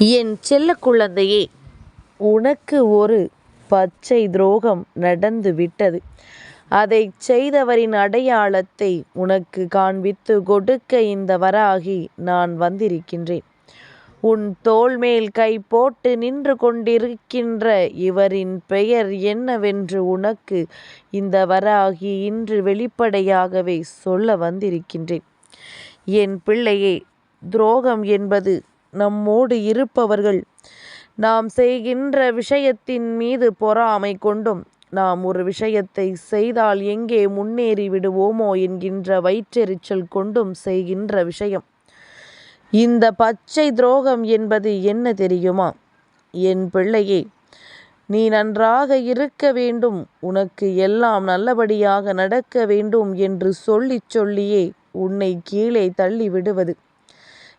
என் செல்ல குழந்தையே உனக்கு ஒரு பச்சை துரோகம் நடந்து விட்டது. அதைச் செய்தவரின் அடையாளத்தை உனக்கு காண்பித்து கொடுக்க இந்த வராகி நான் வந்திருக்கின்றேன். உன் தோல் மேல் கை போட்டு நின்று கொண்டிருக்கின்ற இவரின் பெயர் என்னவென்று உனக்கு இந்த வராகி இன்று வெளிப்படையாகவே சொல்ல வந்திருக்கின்றேன். என் பிள்ளையே துரோகம் என்பது நம்மோடு இருப்பவர்கள். நாம் செய்கின்ற விஷயத்தின் மீது பொறாமை கொண்டும் நாம் ஒரு விஷயத்தை செய்தால் எங்கே முன்னேறி விடுவோமோ என்கின்ற வயிற்றெரிச்சல் கொண்டும் செய்கின்ற விஷயம். இந்த பச்சை துரோகம் என்பது என்ன தெரியுமா? என் பிள்ளையே நீ நன்றாக இருக்க வேண்டும் உனக்கு எல்லாம் நல்லபடியாக நடக்க வேண்டும் என்று சொல்லிச் சொல்லியே உன்னை கீழே தள்ளி விடுவது.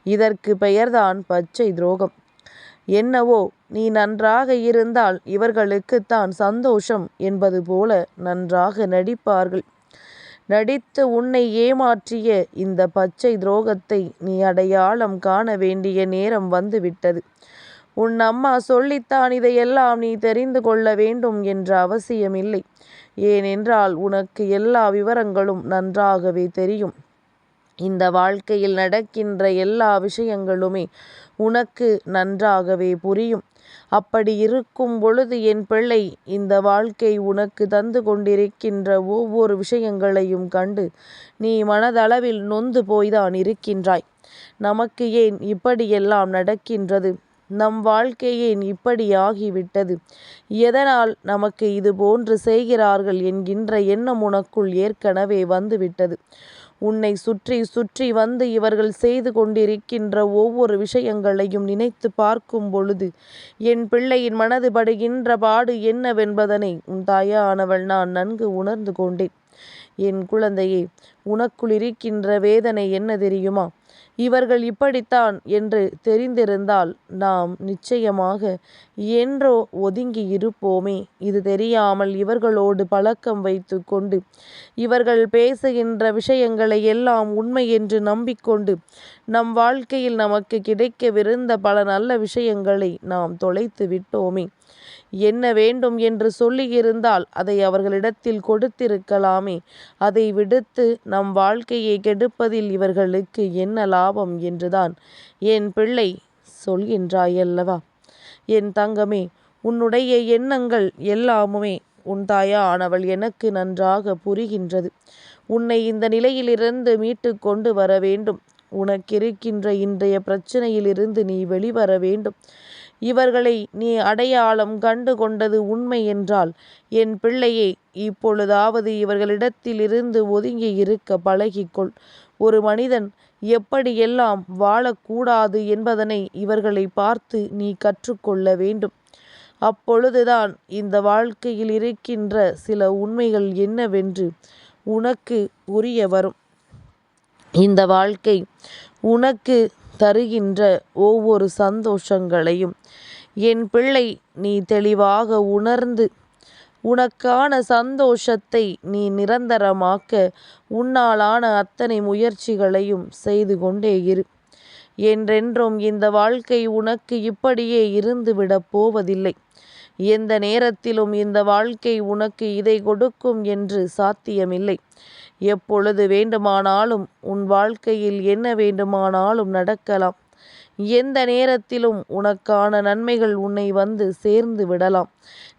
இதற்கு பெயர்தான் பச்சை துரோகம். என்னவோ நீ நன்றாக இருந்தால் இவர்களுக்குத்தான் சந்தோஷம் என்பது போல நன்றாக நடிப்பார்கள். நடித்து உன்னை ஏமாற்றிய இந்த பச்சை துரோகத்தை நீ அடையாளம் காண வேண்டிய நேரம் வந்துவிட்டது. உன் அம்மா சொல்லித்தான் இதையெல்லாம் நீ தெரிந்து கொள்ள வேண்டும் என்ற அவசியமில்லை. ஏனென்றால் உனக்கு எல்லா விவரங்களும் நன்றாகவே தெரியும். இந்த வாழ்க்கையில் நடக்கின்ற எல்லா விஷயங்களுமே உனக்கு நன்றாகவே புரியும். அப்படி இருக்கும் பொழுது என் பிள்ளை இந்த வாழ்க்கை உனக்கு தந்து கொண்டிருக்கின்ற ஒவ்வொரு விஷயங்களையும் கண்டு நீ மனதளவில் நொந்து போய்தான் இருக்கின்றாய். நமக்கு ஏன் இப்படியெல்லாம் நடக்கின்றது? நம் வாழ்க்கை ஏன் எதனால் நமக்கு இது போன்று செய்கிறார்கள் என்கின்ற எண்ணம் உனக்குள் ஏற்கனவே வந்துவிட்டது. உன்னை சுற்றி சுற்றி வந்து இவர்கள் செய்து கொண்டிருக்கின்ற ஒவ்வொரு விஷயங்களையும் நினைத்து பார்க்கும் பொழுது என் பிள்ளையின் மனது படுகின்ற பாடு என்னவென்பதனை உன் தாயானவள் நான் நன்கு உணர்ந்து கொண்டேன். என் குழந்தையே உனக்குள் இருக்கின்ற வேதனை என்ன தெரியுமா? இவர்கள் இப்படித்தான் என்று தெரிந்திருந்தால் நாம் நிச்சயமாக என்றோ ஒதுங்கி இருப்போமே. இது தெரியாமல் இவர்களோடு பழக்கம் வைத்து கொண்டு இவர்கள் பேசுகின்ற விஷயங்களை எல்லாம் உண்மை என்று நம்பிக்கொண்டு நம் வாழ்க்கையில் நமக்கு கிடைக்கவிருந்த பல நல்ல விஷயங்களை நாம் தொலைத்து விட்டோமே. என்ன வேண்டும் என்று சொல்லியிருந்தால் அதை அவர்களிடத்தில் கொடுத்திருக்கலாமே. அதை விடுத்து நம் வாழ்க்கையை கெடுப்பதில் இவர்களுக்கு என்ன லாபம் என்றுதான் என் பிள்ளை சொல்கின்றாயல்லவா. என் தங்கமே உன்னுடைய எண்ணங்கள் எல்லாமுமே உன் தாயா ஆனவள் எனக்கு நன்றாக புரிகின்றது. உன்னை இந்த நிலையிலிருந்து மீட்டு கொண்டு வர வேண்டும். உனக்கிருக்கின்ற இன்றைய பிரச்சனையிலிருந்து நீ வெளிவர வேண்டும். இவர்களை நீ அடையாளம் கண்டு கொண்டது உண்மை என்றால் என் பிள்ளையே இப்பொழுதாவது இவர்களிடத்திலிருந்து ஒதுங்கி இருக்க பழகிக்கொள். ஒரு மனிதன் எப்படியெல்லாம் வாழக்கூடாது என்பதனை இவர்களை பார்த்து நீ கற்றுக்கொள்ள வேண்டும். அப்பொழுதுதான் இந்த வாழ்க்கையில் இருக்கின்ற சில உண்மைகள் என்னவென்று உனக்கு உரிய வரும். இந்த வாழ்க்கை உனக்கு தருகின்ற ஒவ்வொரு சந்தோஷங்களையும் என் பிள்ளை நீ தெளிவாக உணர்ந்து உனக்கான சந்தோஷத்தை நீ நிரந்தரமாக்க உன்னாலான அத்தனை முயற்சிகளையும் செய்து கொண்டே இரு. என்றென்றும் இந்த வாழ்க்கை உனக்கு இப்படியே இருந்துவிடப் போவதில்லை. எந்த நேரத்திலும் இந்த வாழ்க்கை உனக்கு இதை கொடுக்கும் என்று சாத்தியமில்லை. எப்பொழுது வேண்டுமானாலும் உன் வாழ்க்கையில் என்ன வேண்டுமானாலும் நடக்கலாம். எந்த நேரத்திலும் உனக்கான நன்மைகள் உன்னை வந்து சேர்ந்து விடலாம்.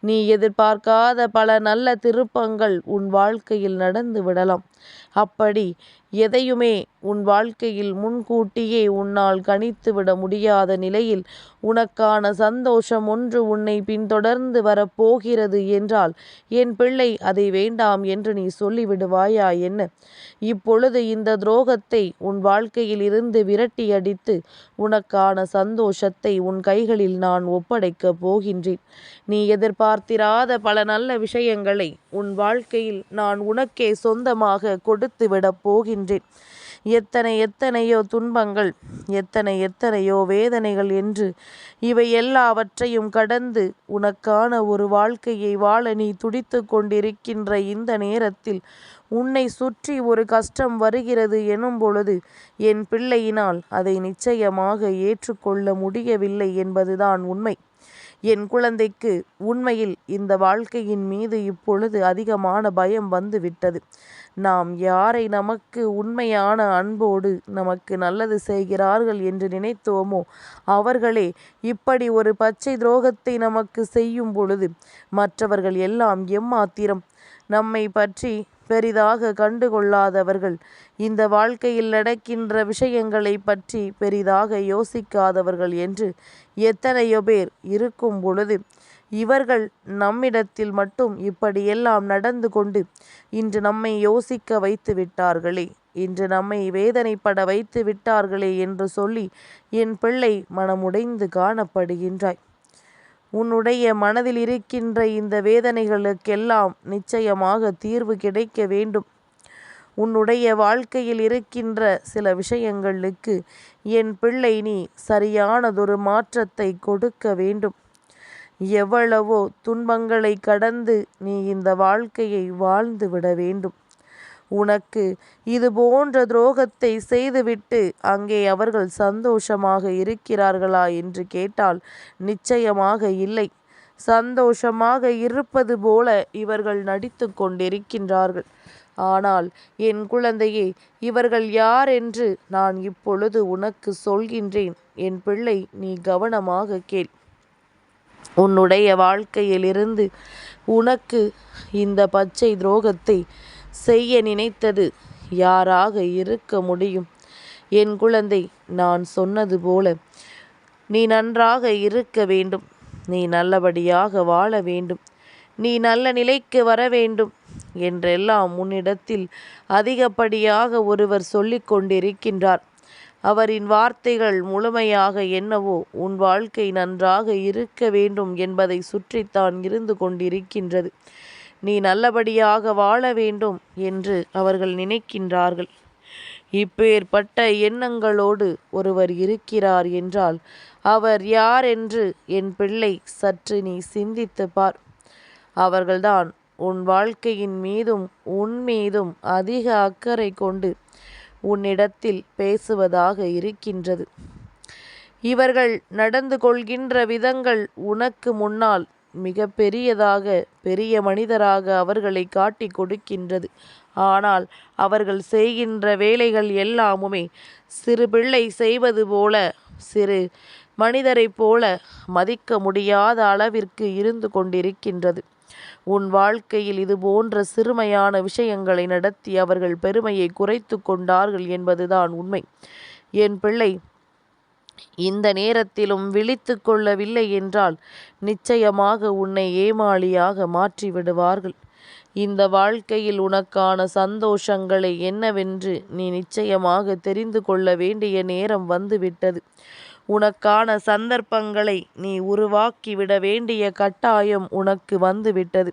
நீ எதிர்பார்க்காத பல நல்ல திருப்பங்கள் உன் வாழ்க்கையில் நடந்து விடலாம். அப்படி எதையுமே உன் வாழ்க்கையில் முன்கூட்டியே உன்னால் கணித்துவிட முடியாத நிலையில் உனக்கான சந்தோஷம் ஒன்று உன்னை பின்தொடர்ந்து வரப்போகிறது என்றால் என் பிள்ளை அதை வேண்டாம் என்று நீ சொல்லிவிடுவாயா என்ன? இப்பொழுது இந்த துரோகத்தை உன் வாழ்க்கையில் இருந்து விரட்டி அடித்து உனக்கான சந்தோஷத்தை உன் கைகளில் நான் ஒப்படைக்கப் போகின்றேன். நீ எதிர்பார்த்திராத பல நல்ல விஷயங்களை உன் வாழ்க்கையில் நான் உனக்கே சொந்தமாக கொடுத்து விடப் போகின்றேன். எத்தனை எத்தனையோ துன்பங்கள் எத்தனை எத்தனையோ வேதனைகள் என்று இவை எல்லாவற்றையும் கடந்து உனக்கான ஒரு வாழ்க்கையை வாழ நீ துடித்து கொண்டிருக்கின்ற இந்த நேரத்தில் உன்னை சுற்றி ஒரு கஷ்டம் வருகிறது எனும் பொழுது என் பிள்ளையினால் அதை நிச்சயமாக ஏற்றுக்கொள்ள முடியவில்லை என்பதுதான் உண்மை. என் குழந்தைக்கு உண்மையில் இந்த வாழ்க்கையின் மீது இப்பொழுது அதிகமான பயம் வந்துவிட்டது. நாம் யாரை நமக்கு உண்மையான அன்போடு நமக்கு நல்லது செய்கிறார்கள் என்று நினைத்தோமோ அவர்களே இப்படி ஒரு பச்சை துரோகத்தை நமக்கு செய்யும் பொழுது மற்றவர்கள் எல்லாம் எம்மாத்திரம்? நம்மை பற்றி பெரிதாக கண்டுகொள்ளாதவர்கள். இந்த வாழ்க்கையில் நடக்கின்ற விஷயங்களை பற்றி பெரிதாக யோசிக்காதவர்கள் என்று எத்தனையோ பேர் இருக்கும் பொழுது இவர்கள் நம்மிடத்தில் மட்டும் இப்படியெல்லாம் நடந்து கொண்டு இன்று நம்மை யோசிக்க வைத்து விட்டார்களே. இன்று நம்மை வேதனைப்பட வைத்து விட்டார்களே என்று சொல்லி என் பிள்ளை மனமுடைந்து காணப்படுகின்றாய். உன்னுடைய மனதில் இருக்கின்ற இந்த வேதனைகளுக்கெல்லாம் நிச்சயமாக தீர்வு கிடைக்க வேண்டும். உன்னுடைய வாழ்க்கையில் இருக்கின்ற சில விஷயங்களுக்கு என் பிள்ளை நீ சரியானதொரு மாற்றத்தை கொடுக்க வேண்டும். எவ்வளவோ துன்பங்களை கடந்து நீ இந்த வாழ்க்கையை வாழ்ந்து விட வேண்டும். உனக்கு இது போன்ற துரோகத்தை செய்துவிட்டு அங்கே அவர்கள் சந்தோஷமாக இருக்கிறார்களா என்று கேட்டால் நிச்சயமாக இல்லை. சந்தோஷமாக இருப்பது போல இவர்கள் நடித்து கொண்டிருக்கின்றார்கள். ஆனால் என் குழந்தையே இவர்கள் யார் என்று நான் இப்பொழுது உனக்கு சொல்கின்றேன். என் பிள்ளை நீ கவனமாக கேள். உன்னுடைய வாழ்க்கையிலிருந்து உனக்கு இந்த பச்சை துரோகத்தை செய்ய நினைத்தது. யாராக இருக்க முடியும்? என் குழந்தை நான் சொன்னது போல. நீ நன்றாக இருக்க வேண்டும். நீ நல்லபடியாக வாழ வேண்டும். நீ நல்ல நிலைக்கு வர வேண்டும் என்றெல்லாம் உன்னிடத்தில் அதிகப்படியாக ஒருவர் சொல்லிக் கொண்டிருக்கின்றார். அவரின் வார்த்தைகள் முழுமையாக என்னவோ உன் வாழ்க்கை நன்றாக இருக்க வேண்டும் என்பதை சுற்றித்தான் இருந்து கொண்டிருக்கின்றது. நீ நல்லபடியாக வாழ வேண்டும் என்று அவர்கள் நினைக்கின்றார்கள். இப்பேற்பட்ட எண்ணங்களோடு ஒருவர் இருக்கிறார் என்றால் அவர் யார் என்று என் பிள்ளை சற்று நீ சிந்தித்து பார். அவர்கள்தான் உன் வாழ்க்கையின் மீதும் உன் மீதும் அதிக அக்கறை கொண்டு உன்னிடத்தில் பேசுவதாக இருக்கின்றது. இவர்கள் நடந்து கொள்கின்ற விதங்கள் உனக்கு முன்னால் மிக பெரியதாக பெரிய மனிதராக அவர்களை காட்டி கொடுக்கின்றது. ஆனால் அவர்கள் செய்கின்ற வேலைகள் எல்லாமுமே சிறு பிள்ளை செய்வது போல சிறு மனிதரைப் போல மதிக்க முடியாத அளவிற்கு இருந்து கொண்டிருக்கின்றது. உன் வாழ்க்கையில் இது போன்ற சிறுமையான விஷயங்களை நடத்தி அவர்கள் பெருமையை குறைத்து கொண்டார்கள் என்பதுதான் உண்மை. என் பிள்ளை இந்த நேரத்திலும் விழித்து கொள்ளவில்லை என்றால் நிச்சயமாக உன்னை ஏமாளியாக மாற்றி விடுவார்கள் இந்த வாழ்க்கையில் உனக்கான சந்தோஷங்களை என்னவென்று நீ நிச்சயமாக தெரிந்து கொள்ள வேண்டிய நேரம் வந்துவிட்டது. உனக்கான சந்தர்ப்பங்களை நீ உருவாக்கிவிட வேண்டிய கட்டாயம் உனக்கு வந்துவிட்டது.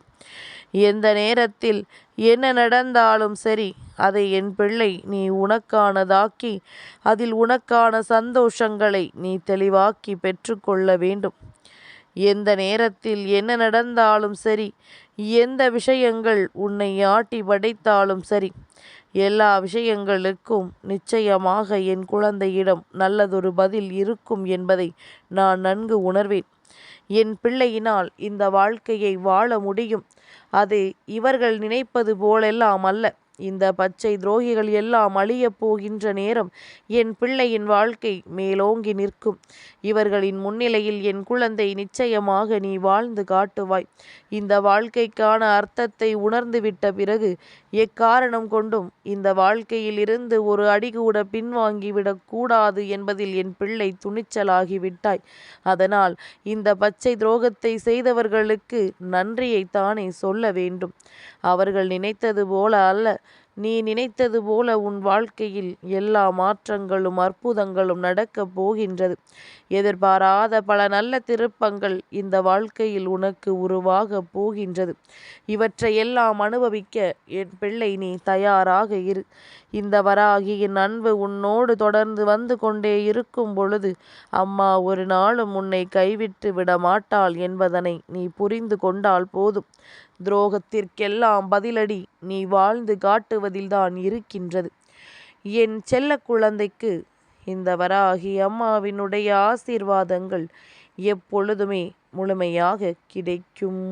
எந்த நேரத்தில் என்ன நடந்தாலும் சரி அதை என் பிள்ளை நீ உனக்கானதாக்கி அதில் உனக்கான சந்தோஷங்களை நீ தெளிவாக்கி பெற்றுக்கொள்ள வேண்டும். எந்த நேரத்தில் என்ன நடந்தாலும் சரி எந்த விஷயங்கள் உன்னை ஆட்டி படைத்தாலும் சரி எல்லா விஷயங்களுக்கும் நிச்சயமாக என் குழந்தையிடம் நல்லதொரு பதில் இருக்கும் என்பதை நான் நன்கு உணர்வேன். என் பிள்ளையினால் இந்த வாழ்க்கையை வாழ முடியும். அது இவர்கள் நினைப்பது போலெல்லாம் அல்ல. இந்த பச்சை துரோகிகள் எல்லாம் அழியப் போகின்ற நேரம் என் பிள்ளையின் வாழ்க்கை மேலோங்கி நிற்கும். இவர்களின் முன்னிலையில் என் குழந்தை நிச்சயமாக நீ வாழ்ந்து காட்டுவாய். இந்த வாழ்க்கைக்கான அர்த்தத்தை உணர்ந்துவிட்ட பிறகு எக்காரணம் கொண்டும் இந்த வாழ்க்கையில் இருந்து ஒரு அடிகூட பின்வாங்கிவிடக் கூடாது என்பதில் என் பிள்ளை துணிச்சலாகிவிட்டாய். அதனால் இந்த பச்சை துரோகத்தை செய்தவர்களுக்கு நன்றியைத்தானே சொல்ல வேண்டும். அவர்கள் நினைத்தது போல அல்ல. நீ நினைத்தது போல உன் வாழ்க்கையில் எல்லா மாற்றங்களும் அற்புதங்களும் நடக்கப் போகின்றது. எதிர்பாராத பல நல்ல திருப்பங்கள் இந்த வாழ்க்கையில் உனக்கு உருவாகப் போகின்றது. இவற்றையெல்லாம் அனுபவிக்க என் பிள்ளை நீ தயாராக இரு. இந்த வராகியின் அன்பு உன்னோடு தொடர்ந்து வந்து கொண்டே இருக்கும் பொழுது அம்மா ஒரு நாளும் உன்னை கைவிட்டு விட மாட்டாள் என்பதனை நீ புரிந்து கொண்டால் போதும். துரோகத்திற்கெல்லாம் பதிலடி நீ வாழ்ந்து காட்டுவதில்தான் இருக்கின்றது. என் செல்ல குழந்தைக்கு இந்த வராகி அம்மாவினுடைய ஆசீர்வாதங்கள் எப்பொழுதுமே முழுமையாக கிடைக்கும்.